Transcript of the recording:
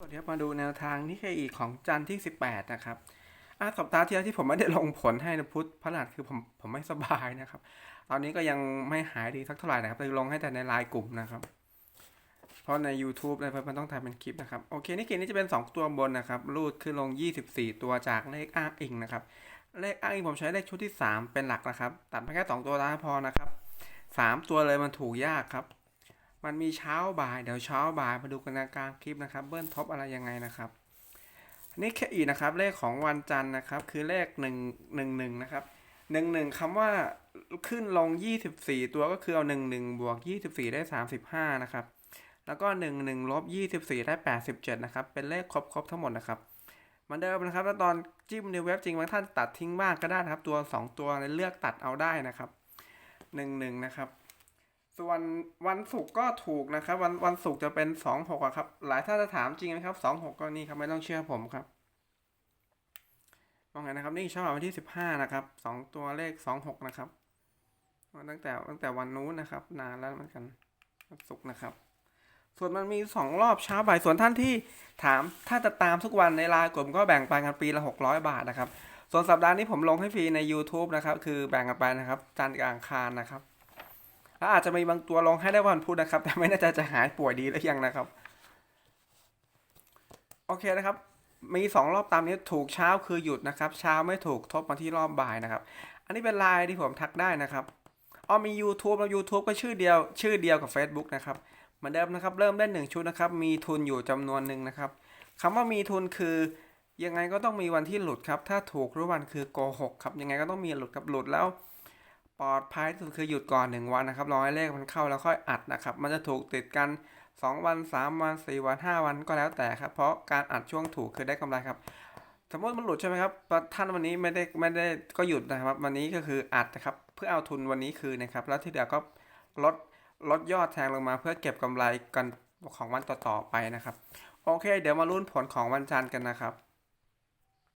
สวัสดีครับมาดูแนวทางนิเคอีของจันทร์ที่ 18 นะครับอะสัปดาห์ที่แล้วที่ผมไม่ได้ลงผลให้นะพุธพฤหัสคือผมผมไม่สบายนะครับ ตอนนี้ก็ยังไม่หายดีสักเท่าไหร่นะครับเลยลงให้แต่ในไลน์กลุ่มนะครับ เพราะใน YouTube อะไรมันต้องทำเป็นคลิปนะครับ โอเคนิเคนี้จะเป็น 2 ตัวบนนะครับ รูดขึ้นลง 24 ตัวจากเลขอ้างอิงนะครับ เลขอ้างอิงผมใช้เลขชุดที่ 3 เป็นหลักนะครับ ตัดไปแค่ 2 ตัวแล้วพอนะครับ 3 ตัวเลยมันถูกยากครับ มันมีเช้าบ่ายเดี๋ยวเช้าบ่ายมาดูกันในกลางคลิปนะครับ เบิ้ลท็อปอะไรยังไงนะครับนี่แค่อีกนะครับเลขของวันจันทร์นะครับ คือเลข1 1 1นะครับ1 1คำว่าขึ้นลง24ตัวก็คือเอา1 1บวก24ได้35นะครับ แล้วก็1 1ลบ24ได้87นะครับ เป็นเลขครบครบทั้งหมดนะครับเหมือนเดิมนะครับ แล้วตอนจิ้มในเว็บจริงบางท่านตัดทิ้งบ้างก็ได้นะครับ ตัว2ตัวเลือกตัดเอาได้นะครับ1 1นะครับ ส่วนวันศุกร์ก็ถูกนะครับ วันวันศุกร์จะเป็นสองหกครับ หลายท่านจะถามจริงไหมครับสองหกก็นี่ครับไม่ต้องเชื่อผมครับว่าไงนะครับนี่ช่องวันที่สิบห้านะครับสองตัวเลขสองหกนะครับตั้งแต่ตั้งแต่วันนู้นนะครับ นานแล้วเหมือนกันวันศุกร์นะครับ ส่วนมันมีสองรอบเช้าบ่ายส่วนท่านที่ถามถ้าจะตามทุกวันในไลน์กลุ่มก็แบ่งปันกันปีละหกร้อยบาทนะครับ ส่วนสัปดาห์นี้ผมลงให้ฟรีใน YouTube นะครับ คือแบ่งกันไปนะครับจันทร์กับอังคารนะครับ แล้วอาจจะมีบางตัวลงให้ได้วันพุธนะครับ แต่ไม่แน่ใจจะหายป่วยดีหรือยังนะครับ โอเคนะครับ มีสองรอบตามนี้ถูกเช้าคือหยุดนะครับ เช้าไม่ถูกทบมาที่รอบบ่ายนะครับ อันนี้เป็นไลน์ที่ผมทักได้นะครับอ๋อมี YouTube แล้ว YouTube ก็ชื่อเดียว ชื่อเดียวกับ Facebook นะครับเหมือนเดิมนะครับ เริ่มเล่นหนึ่งชุดนะครับ มีทุนอยู่จำนวนหนึ่งนะครับคำว่ามีทุนคือยังไงก็ต้องมีวันที่หลุดครับ ถ้าถูกรู้วันคือโกหกครับ ยังไงก็ต้องมีหลุดครับหลุดแล้ว ปลอดภัยที่สุดคือหยุดก่อน 1 วันนะครับรอให้เลขมันเข้าแล้วค่อยอัดนะครับ มันจะถูกติดกัน 2 วัน 3 วัน 4 วัน 5 วันก็แล้วแต่ครับ เพราะการอัดช่วงถูกคือได้กำไรครับ สมมติมันหลุดใช่ไหมครับท่านวันนี้ไม่ได้ไม่ได้ก็หยุดนะครับ วันนี้ก็คืออัดนะครับ เพื่อเอาทุนวันนี้คืนนะครับ แล้วที่เหลือก็ลดลดยอดแทงลงมาเพื่อเก็บกำไรกันของวันต่อๆไปนะครับ โอเค เดี๋ยวมาลุ้นผลของวันจันทร์กันนะครับ